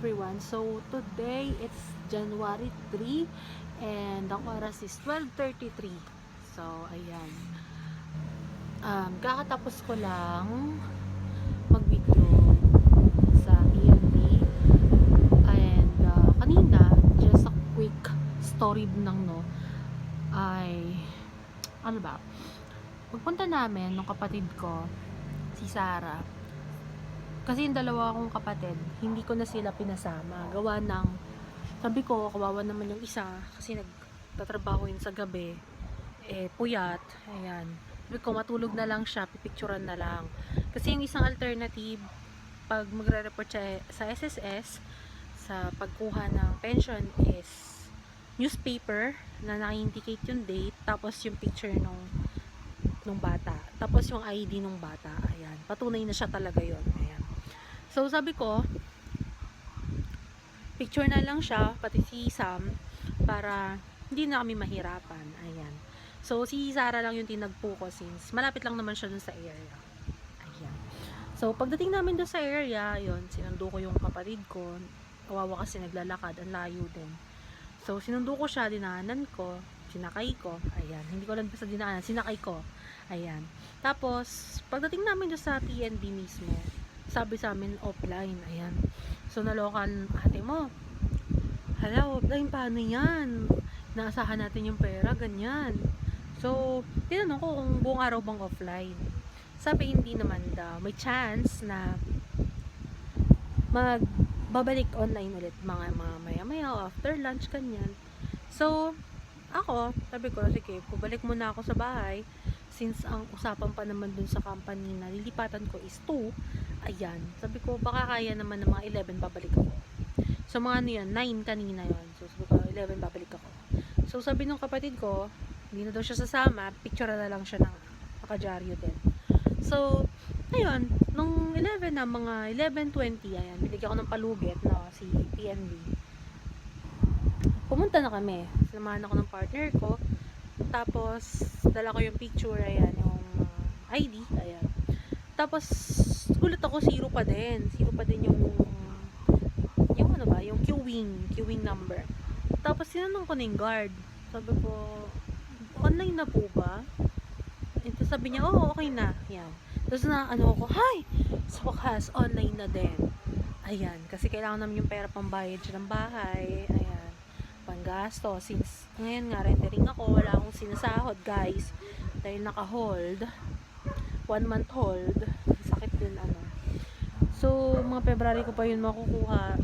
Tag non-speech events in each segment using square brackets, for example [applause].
everyone. So, today it's January 3 and ang oras is 12.33. So, ayan. Um, kakatapos ko lang mag-video sa PNB and uh, kanina, just a quick story lang no, ay ano ba, pagpunta namin ng kapatid ko, si Sarah, kasi yung dalawa kong kapatid, hindi ko na sila pinasama. Gawa ng, sabi ko, kawawa naman yung isa, kasi nagtatrabaho yun sa gabi. Eh, puyat. Ayan. Sabi ko, matulog na lang siya, pipicturan na lang. Kasi yung isang alternative, pag magre-report siya sa SSS, sa pagkuha ng pension is newspaper na naka-indicate yung date, tapos yung picture nung nung bata. Tapos yung ID nung bata. Ayan. Patunay na siya talaga yon Ayan. So, sabi ko, picture na lang siya, pati si Sam, para hindi na kami mahirapan. Ayan. So, si Sarah lang yung tinagpo ko since malapit lang naman siya dun sa area. Ayan. So, pagdating namin dun sa area, yon sinundo ko yung kapatid ko. Kawawa kasi naglalakad, ang layo din. So, sinundo ko siya, dinaanan ko, sinakay ko. Ayan. Hindi ko lang basta dinaanan, sinakay ko. Ayan. Tapos, pagdating namin doon sa PNB mismo, sabi sa amin offline. Ayan. So, nalokan ate mo. Hala, offline, paano yan? Naasahan natin yung pera, ganyan. So, tinanong ko kung buong araw bang offline. Sabi, hindi naman daw. May chance na magbabalik online ulit mga mga maya maya after lunch ganyan. So, ako, sabi ko, sige, pabalik muna ako sa bahay since ang usapan pa naman dun sa company na lilipatan ko is 2, ayan, sabi ko, baka kaya naman ng mga 11 babalik ako. So, mga ano yun, 9 kanina yon So, sabi ko, 11 babalik ako. So, sabi ng kapatid ko, hindi na daw siya sasama, picture na lang siya ng nakadyaryo din. So, ayun, nung 11 na, mga 11.20, ayan, binigyan ko ng palugit na si PNB. Pumunta na kami. Sinamahan ako ng partner ko. Tapos, dala ko yung picture, ayan, yung uh, ID, ayan. Tapos, gulat ako, zero pa din. Zero pa din yung, yung ano ba, yung queuing, queuing number. Tapos, sinanong ko na guard. Sabi ko, online na po ba? Ito sabi niya, oo, okay na. Yan. Tapos na, ano ako, hi! Sa wakas, online na din. Ayan. Kasi kailangan namin yung pera pambayad ng bahay. Ayan. Panggasto. Since, ngayon nga, rendering ako. Wala akong sinasahod, guys. Dahil naka-hold. One month hold. Din, ano. So, mga February ko pa yun makukuha.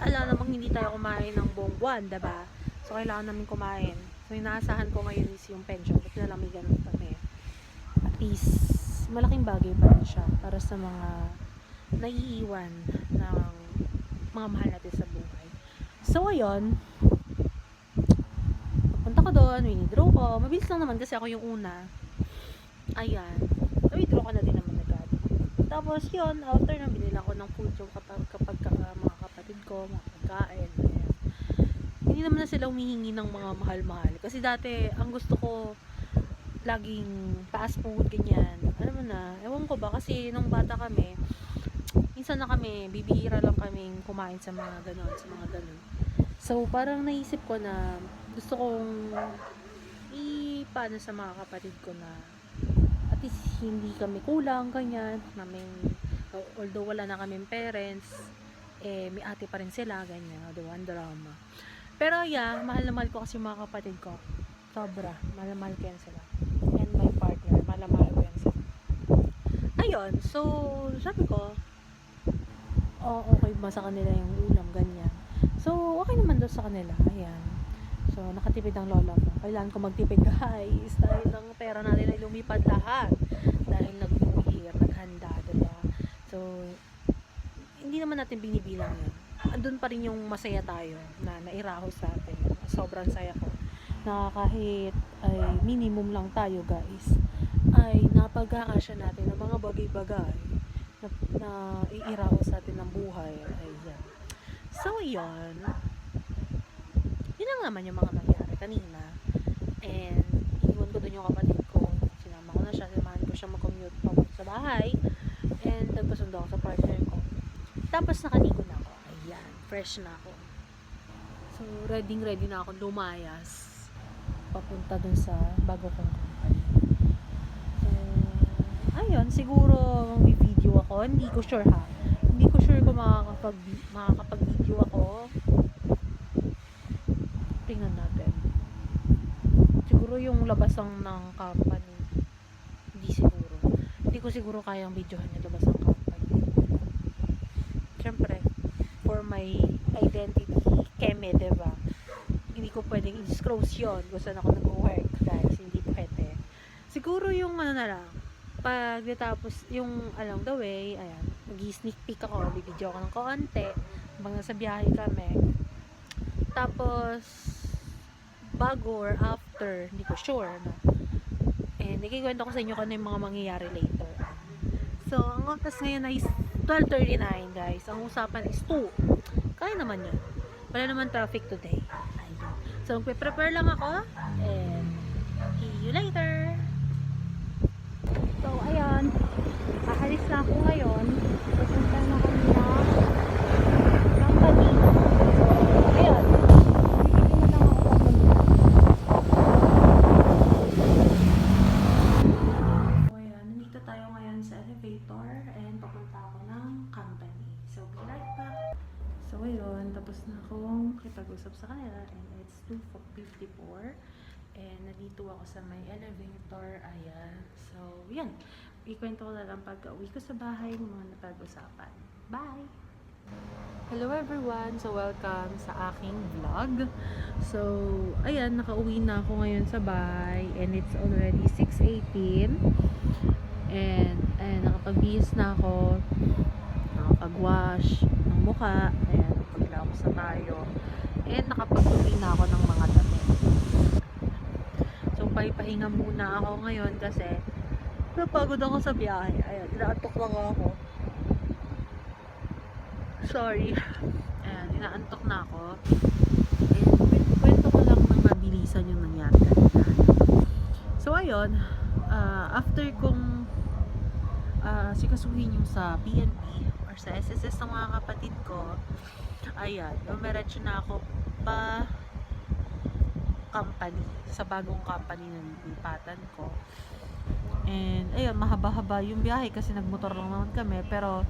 Alam namang hindi tayo kumain ng buong buwan, diba? So, kailangan namin kumain. So, inaasahan ko ngayon is yung pension. Ba't na lang may ganun kami. At least, malaking bagay pa rin siya para sa mga naiiwan ng mga mahal natin sa buhay. So, ayun. Punta ko doon, winidraw ko. Mabilis lang naman kasi ako yung una. Ayan. So, withdraw ko na din naman agad. Tapos, yun, after na binila ko ng food yung kapag, kapag ka- mga kapatid ko, mga pagkain. Hindi naman na sila humihingi ng mga mahal-mahal. Kasi dati, ang gusto ko, laging fast food, ganyan. Alam mo na, ewan ko ba, kasi nung bata kami, minsan na kami, bibihira lang kaming kumain sa mga ganon, sa mga ganon. So, parang naisip ko na, gusto kong ipano sa mga kapatid ko na, hindi kami kulang, ganyan, namin, although wala na kaming parents, eh, may ate pa rin sila, ganyan, the one drama. Pero yeah, mahal na mahal ko kasi mga kapatid ko. Sobra. Mahal na mahal ko yan sila. And my partner, mahal na mahal ko yan sila. Ayun, so, sabi ko, oh, okay ba sa kanila yung ulam, ganyan. So, okay naman daw sa kanila. Ayan. So, nakatipid ang lola ko. Kailangan ko magtipid [laughs] guys. Dahil ang pera natin ay lumipad lahat. Dahil year, naghanda, diba? So, hindi naman natin binibilang yun andun pa rin yung masaya tayo na nairahos sa atin. Sobrang saya ko. Na kahit ay minimum lang tayo guys, ay napagkakasya natin ng mga bagay-bagay na, na iirahos sa atin ng buhay. Ayan. So, yun. Yun lang naman yung mga nangyari kanina. And, iwan ko dun yung kapatid ko. Sinama ko na siya. Sinamahan ko siya mag-commute pa sa bahay. And, nagpasundo ako sa partner ko. Tapos, nakaligo na ako. Ayan. Yan, fresh na ako. So, ready ready na ako lumayas. Papunta dun sa bago kong company. So, ayun, siguro may video ako. Hindi ko sure ha. Hindi ko sure kung makakapag, makakapag-video ako. Tingnan natin. Siguro yung labas ng, ng company. Hindi ko siguro kayang videohan labas ng company. Siyempre, for my identity, keme, diba? Hindi ko pwedeng i-disclose yun kung saan ako nag-work, guys. Hindi pwede. Siguro yung ano na lang, pag natapos yung along the way, ayan, mag-sneak peek ako, bibidyo ako ng kaunti, habang nasa biyahe kami. Tapos, bago or after, hindi ko sure, no? And, ikikwento ko sa inyo kung ano yung mga mangyayari later. So, ang oras ngayon ay 12.39, guys. Ang usapan is 2. Kaya naman yun. Wala naman traffic today. So, magpe-prepare lang ako. And, see you later. So, ayan. Aalis na ako ngayon. Pupunta na kami na company. Ayan. Bibili na lang ako papunta. So, ayan. Nandito tayo ngayon sa elevator and papunta ako ng company. So, be right back. So, ayun. Tapos na akong kipag-usap sa kanila and it's 2.54 and nandito ako sa may elevator. Ayan. So, yan. Ikwento ko na lang pag uwi ko sa bahay mga napag-usapan. Bye! Hello everyone! So, welcome sa aking vlog. So, ayan, nakauwi na ako ngayon sa bahay and it's already 6.18 and, ayan, nakapagbihis na ako nakapag-wash ng mukha ayan, paglako sa tayo and nakapagtupi na ako ng mga damit so, pahipahinga muna ako ngayon kasi napagod ako sa biyahe. Ayan, inaantok lang ako. Sorry. Ayan, inaantok na ako. And kwen- kwento ko lang ng mabilisan yung nangyari kanina. So ayun ah, after kong ah, sikasuhin yung sa PNP or sa SSS ng mga kapatid ko ayan, umiretso na ako pa company sa bagong company na nilipatan ko and ayun, mahaba-haba yung biyahe kasi nagmotor lang naman kami. Pero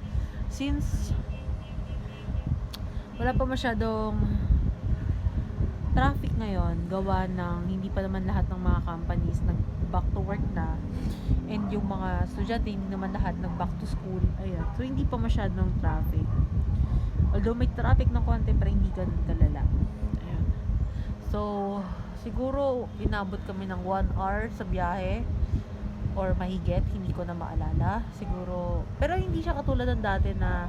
since wala pa masyadong traffic ngayon gawa ng hindi pa naman lahat ng mga companies nag back to work na. And yung mga estudyante hindi naman lahat nag back to school. Ayan so hindi pa masyadong traffic. Although may traffic ng konti pero hindi ganun kalala. Ayan so siguro inabot kami ng 1 hour sa biyahe or mahigit hindi ko na maalala. Siguro pero hindi siya katulad ng dati na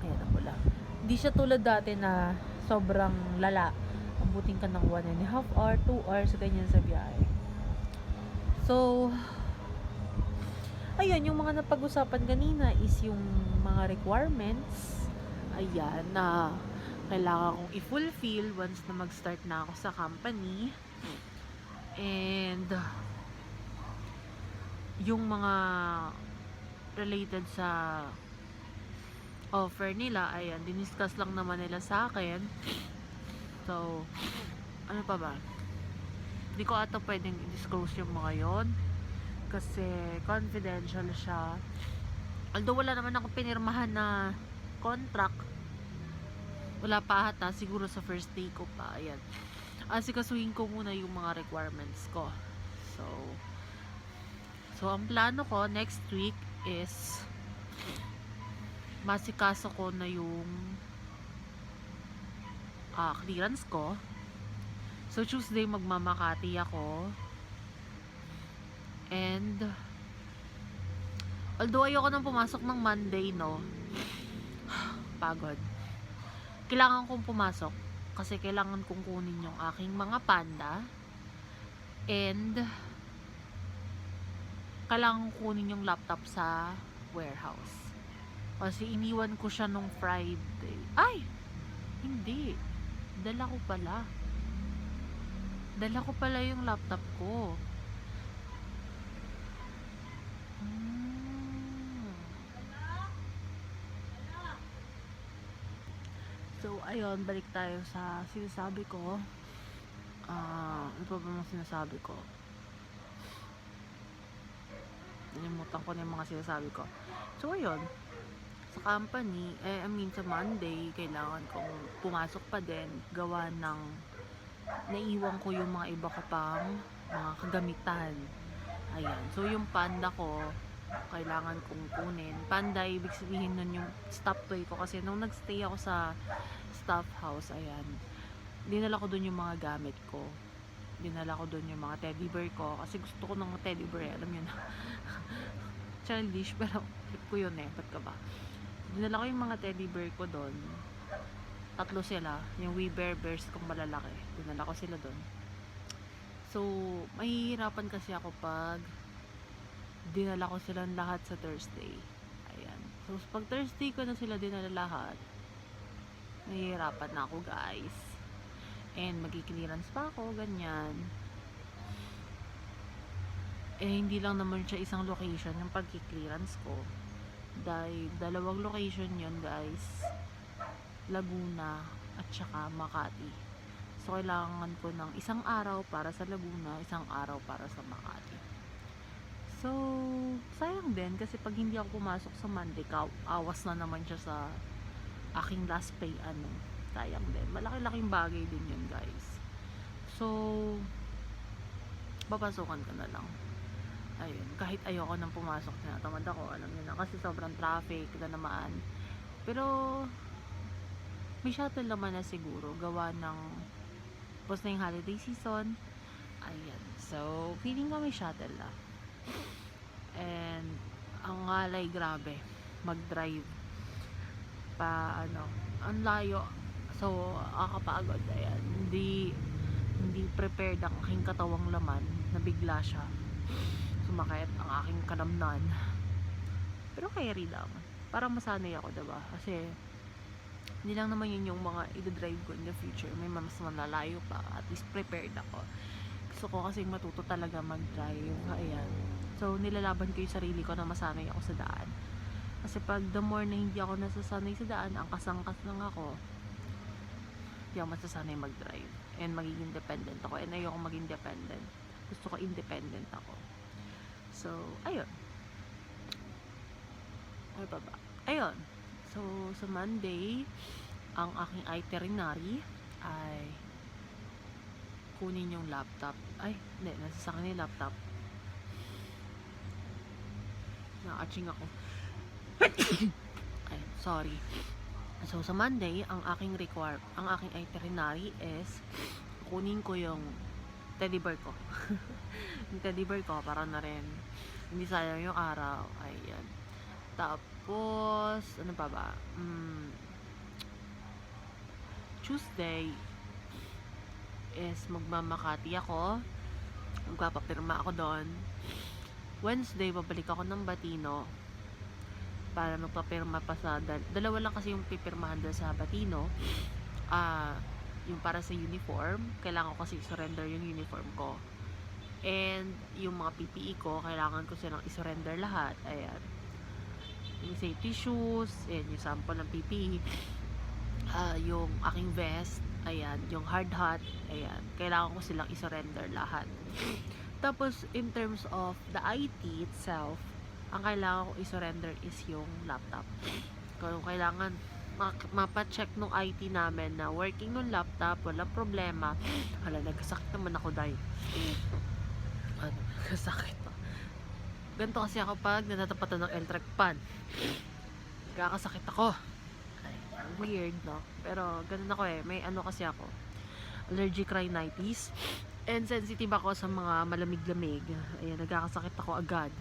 ayan ako lang hindi siya tulad dati na sobrang lala. Abutin ka ng 1 and a half hour 2 hours ganyan sa biyahe. So ayun yung mga napag-usapan kanina is yung mga requirements. Ayan na kailangan kong i-fulfill once na mag-start na ako sa company. And yung mga related sa offer nila, ayan, diniscuss lang naman nila sa akin. So, ano pa ba? Hindi ko ata pwedeng i-disclose yung mga yon kasi confidential siya. Although wala naman ako pinirmahan na contract, wala pa ata, siguro sa first day ko pa, ayan. Asikasuhin ko muna yung mga requirements ko. So, so ang plano ko next week is masikaso ko na yung ah, clearance ko. So, Tuesday magmamakati ako. And, although ayoko nang pumasok ng Monday, no, pagod. Kailangan kong pumasok kasi kailangan kong kunin yung aking mga panda. And, kailangan kunin yung laptop sa warehouse. Kasi iniwan ko siya nung Friday. Ay! Hindi. Dala ko pala. Dala ko pala yung laptop ko. Hmm. So, ayun, balik tayo sa sinasabi ko. Ah, ano pa ba sinasabi ko? Nalimutan ko na yung mga sinasabi ko. So, ayun. Sa company, eh, I mean, sa Monday, kailangan kong pumasok pa din. Gawa ng naiwan ko yung mga iba ko pang mga kagamitan. Ayan. So, yung panda ko, kailangan kong kunin. Panda, ibig sabihin nun yung stop toy ko. Kasi nung nagstay ako sa staff house, ayan, dinala ko dun yung mga gamit ko. Dinala ko dun yung mga teddy bear ko. Kasi gusto ko ng teddy bear, eh. alam yun. [laughs] Childish, pero trip ko yun eh. Ba't ka ba? Dinala ko yung mga teddy bear ko dun. Tatlo sila. Yung We Bear Bears kong malalaki. Dinala ko sila dun. So, mahihirapan kasi ako pag dinala ko silang lahat sa Thursday. Ayan. So, pag Thursday ko na sila dinala lahat, mahihirapan na ako guys. And magki-clearance pa ako, ganyan. Eh, hindi lang naman siya isang location yung pagki-clearance ko. Dahil dalawang location yon guys. Laguna at saka Makati. So, kailangan ko ng isang araw para sa Laguna, isang araw para sa Makati. So, sayang din kasi pag hindi ako pumasok sa Monday, awas na naman siya sa aking last pay ano. Sayang din. Malaki-laking bagay din yun, guys. So, papasukan ko na lang. Ayun, kahit ayoko nang pumasok na tamad ako, alam niyo na, kasi sobrang traffic na naman. Pero, may shuttle naman na siguro, gawa ng post na yung holiday season. Ayan. So, feeling ko may shuttle na. And, ang ngalay grabe, mag-drive pa, ano, ang layo. So, kakapagod. Ayan. Hindi, hindi prepared ang aking katawang laman. Nabigla siya. Sumakit ang aking kanamnan. Pero carry lang. Para masanay ako, diba? Kasi, hindi lang naman yun yung mga i-drive ko in the future. May mas malalayo pa. At least prepared ako. Gusto ko kasi matuto talaga mag-drive. Ayan. So, nilalaban ko yung sarili ko na masanay ako sa daan. Kasi pag the more na hindi ako nasasanay sa daan, ang kasangkas lang ako, hindi ako masasanay mag-drive. And magiging dependent ako. And ayoko maging dependent. Gusto ko independent ako. So, ayun. Ano pa? Ayun. So, sa Monday, ang aking itinerary ay kunin yung laptop. Ay, hindi. Nasa sa akin yung laptop. Nakaching ako. [coughs] ay, sorry. So, sa Monday, ang aking require, ang aking itinerary is kunin ko yung teddy bear ko. [laughs] yung teddy bear ko, para na rin hindi sayang yung araw. Ayan. Tapos, ano pa ba? Mm, Tuesday is magmamakati ako. Magpapapirma ako doon. Wednesday, babalik ako ng Batino para magpapirma pa sa dal- dalawa lang kasi yung pipirmahan doon sa Batino. Ah yung para sa uniform kailangan ko kasi surrender yung uniform ko. And yung mga PPE ko kailangan ko silang isurrender lahat ayan. Yung safety shoes and yung sample ng PPE ah yung aking vest ayan yung hard hat ayan kailangan ko silang isurrender lahat. Tapos in terms of the IT itself ang kailangan ko i-surrender is yung laptop. Kung kailangan mapacheck nung IT namin na working nung laptop, wala problema. Hala, nagkasakit naman ako dahil. Ano, nagkasakit pa. Ganito kasi ako pag natatapatan ng electric pan. Nagkakasakit ako. Ay, weird, no? Pero, ganun ako eh. May ano kasi ako. Allergic rhinitis. And sensitive ako sa mga malamig-lamig. Ayan, nagkakasakit ako agad.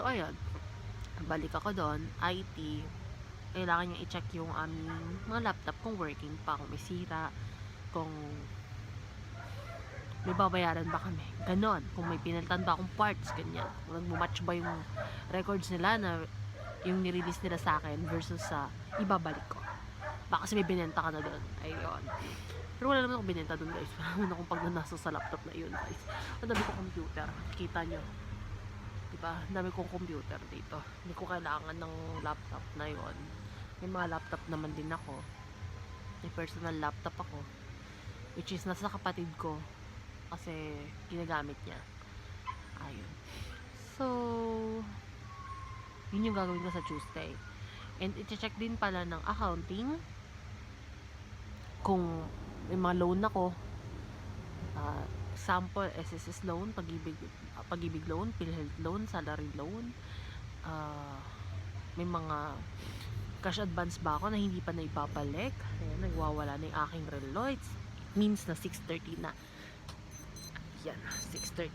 So, ayun. Balik ako doon. IT. Kailangan niya i-check yung aming mga laptop kung working pa, kung may sira, kung may babayaran ba kami. Ganon. Kung may pinalitan ba akong parts, ganyan. Kung nagmumatch ba yung records nila na yung nirelease nila sa akin versus sa ibabalik ko. Baka kasi may binenta ka na doon. Ayun. Pero wala naman akong binenta doon guys. [laughs] Wala naman akong pagnanasa sa laptop na yun guys. Ang dami ko computer. Kita nyo. Diba? Ang dami kong computer dito. Hindi ko kailangan ng laptop na yon. May mga laptop naman din ako. may personal laptop ako. Which is nasa kapatid ko. Kasi ginagamit niya. Ayun. So, yun yung gagawin ko sa Tuesday. And i-check din pala ng accounting kung may mga loan ako. Uh, example, SSS loan, pag-ibig, pag-ibig loan, PhilHealth loan, salary loan. ah may mga cash advance ba ako na hindi pa naipapalik. Ayan, nagwawala na yung aking relo. It means na 6.30 na. Yan, 6.30.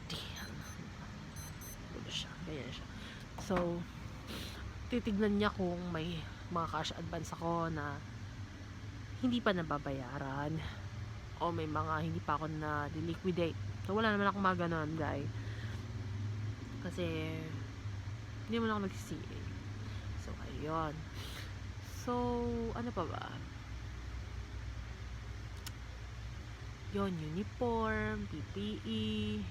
Ano siya, ganyan siya. So, titignan niya kung may mga cash advance ako na hindi pa nababayaran o may mga hindi pa ako na liquidate. So, wala naman akong mga ganon, guy. Kasi, hindi mo ako nagsisi. So, ayun. So, ano pa ba? Yon uniform, PPE,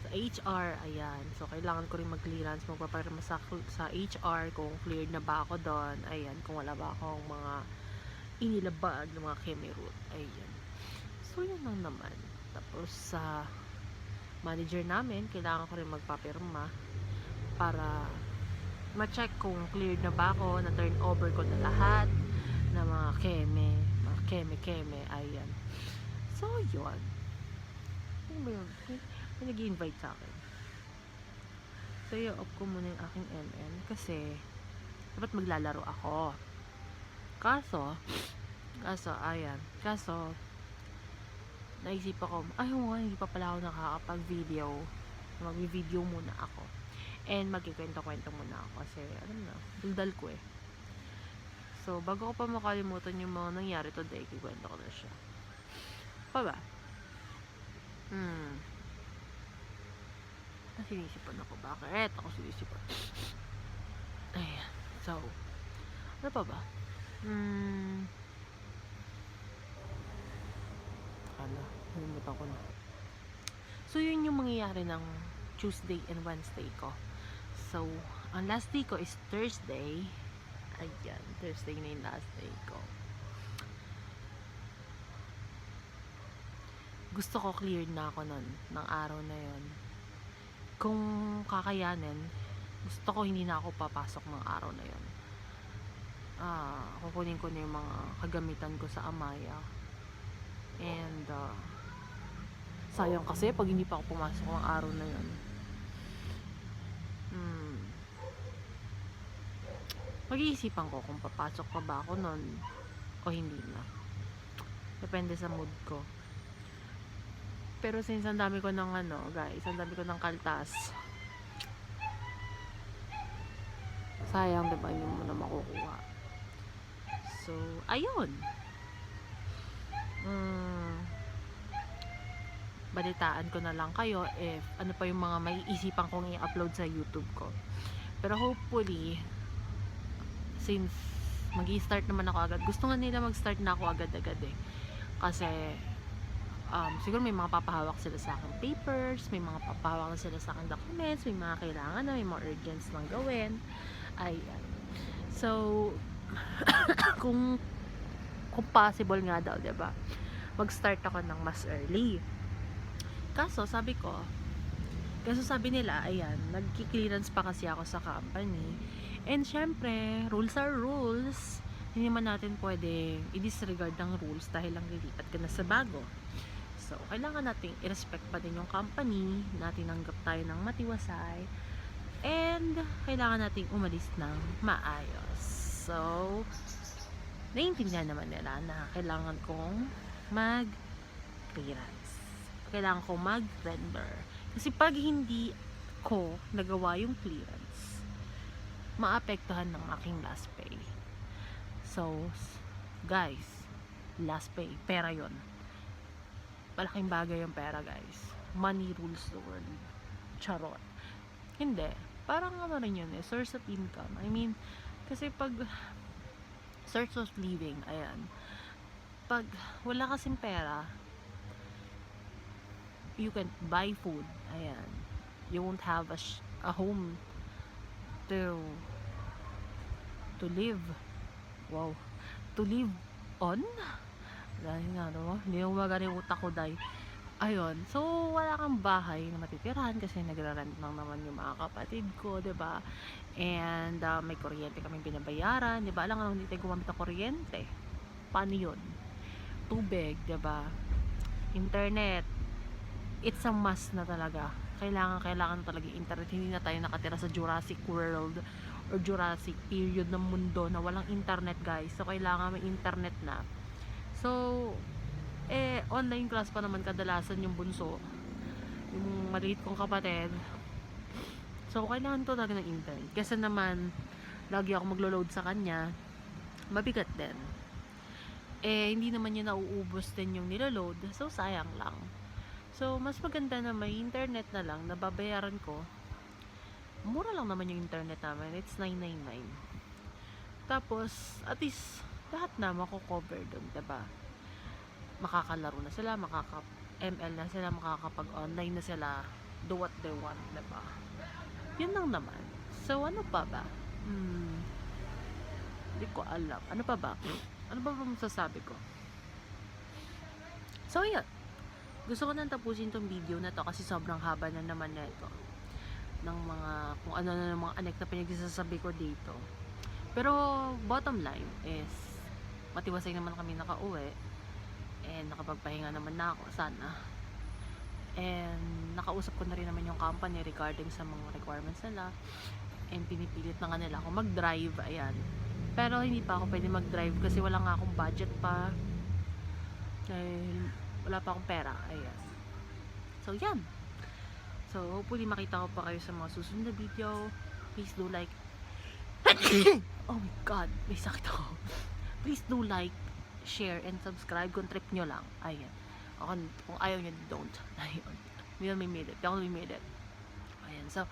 sa HR, ayan. So, kailangan ko rin mag-clearance, magpaparama sa, sa HR kung cleared na ba ako doon. Ayan, kung wala ba akong mga inilabag ng mga kemerut. Ayan. So, yun lang naman. Tapos, sa manager namin, kailangan ko rin magpapirma para ma-check kung cleared na ba ako, na turn over ko na lahat na mga keme, mga keme-keme, ayan. So, yun. Ano ba yun? May nag-invite sa akin. So, i-off ko muna yung aking MN kasi dapat maglalaro ako. Kaso, kaso, ayan. Kaso, naisip ako, ay, oo nga, hindi pa pala ako nakakapag-video. Mag-video muna ako. And magkikwento-kwento muna ako kasi, alam na, daldal ko eh. So, bago ko pa makalimutan yung mga nangyari today, kikwento ko na siya. Pa ba? Hmm. Sinisipan ako. Bakit? Ako sinisipan. Ayan. So, ano pa ba? Hmm. Ano? Nalimutan ko na. So, yun yung mangyayari ng Tuesday and Wednesday ko. So, ang last day ko is Thursday. Ayan, Thursday na yung last day ko. Gusto ko cleared na ako nun, ng araw na yon. Kung kakayanin, gusto ko hindi na ako papasok ng araw na yon. Ah, kukunin ko na yung mga kagamitan ko sa Amaya. And, uh, sayang kasi pag hindi pa ako pumasok ng araw na yon. Hmm. Mag-iisipan ko kung papasok pa ba ako nun o hindi na. Depende sa mood ko. Pero since ang dami ko ng ano, guys, ang dami ko ng kaltas. Sayang, diba, hindi mo na makukuha. So, ayun. Mm, balitaan ko na lang kayo if ano pa yung mga may isipan kong i-upload sa YouTube ko. Pero hopefully, since mag start naman ako agad, gusto nga nila mag-start na ako agad-agad eh. Kasi, um, siguro may mga papahawak sila sa akin papers, may mga papahawak sila sa akin documents, may mga kailangan na, may mga urgents lang gawin. Ayan. So, [coughs] kung kung possible nga daw, 'di ba? Mag-start ako ng mas early. Kaso sabi ko, kaso sabi nila, ayan, nagki-clearance pa kasi ako sa company. And syempre, rules are rules. Hindi man natin pwede i-disregard ng rules dahil lang lilipat ka na sa bago. So, kailangan nating i-respect pa din yung company, na tinanggap tayo ng matiwasay, and kailangan nating umalis ng maayos. So, naiintindihan naman nila na kailangan kong mag-clearance. Kailangan kong mag-render. Kasi pag hindi ko nagawa yung clearance, maapektuhan ng aking last pay. So, guys, last pay, pera yon Malaking bagay yung pera, guys. Money rules the world. Charot. Hindi. Parang ano rin yun eh, source of income. I mean, kasi pag source of living, ayan. Pag wala kasing pera, you can buy food, ayan. You won't have a, a home to to live. Wow. To live on. Dahil nga, no? Hindi yung utak ko, dahil. Ayun. So, wala kang bahay na matitirahan kasi nagra-rent lang naman yung mga kapatid ko, ba And ah, may kuryente kaming binabayaran, ba Alam nga hindi tayo gumamit ng kuryente. Paano yun? Tubig, ba Internet. It's a must na talaga. Kailangan, kailangan talaga internet. Hindi na tayo nakatira sa Jurassic World or Jurassic period ng mundo na walang internet, guys. So, kailangan may internet na. So, eh, online class pa naman kadalasan yung bunso. Yung maliit kong kapatid. So, kailangan to talaga ng internet. Kasi naman, lagi ako maglo-load sa kanya. Mabigat din. Eh, hindi naman yun nauubos din yung niloload. So, sayang lang. So, mas maganda na may internet na lang na babayaran ko. Mura lang naman yung internet namin. It's 999. Tapos, at least, lahat na mako-cover doon, 'di ba? Makakalaro na sila, makaka ML na sila, makakapag-online na sila, do what they want, 'di ba? Yun lang naman. So, ano pa ba? Hmm. Hindi ko alam. Ano pa ba? Ano ba ba masasabi ko? So, yun. Gusto ko nang tapusin tong video na to kasi sobrang haba na naman na ito. Ng mga, kung ano na ng mga anek na pinagsasabi ko dito. Pero, bottom line is, matiwasay naman kami nakauwi. And nakapagpahinga naman na ako, sana. And nakausap ko na rin naman yung company regarding sa mga requirements nila. And pinipilit na nga nila ako mag-drive, ayan. Pero hindi pa ako pwede mag-drive kasi wala nga akong budget pa. Dahil wala pa akong pera, ayan. So, yan. So, hopefully makita ko pa kayo sa mga susunod na video. Please do like. [coughs] oh my God, may sakit ako. [coughs] Please do like, share, and subscribe kung trip nyo lang. Ayan. Ako, kung ayaw nyo, don't. [laughs] Ayun. Na may minute. Hindi ako may minute. Ayan. So,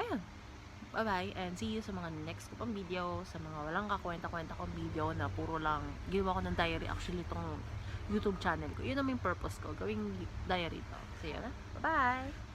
ayun. Bye-bye. And see you sa mga next ko pang video. Sa mga walang kakwenta-kwenta kong video na puro lang ginawa ko ng diary. Actually, itong YouTube channel ko. Yun ang main purpose ko. Gawing diary to. So, yun na. Bye-bye!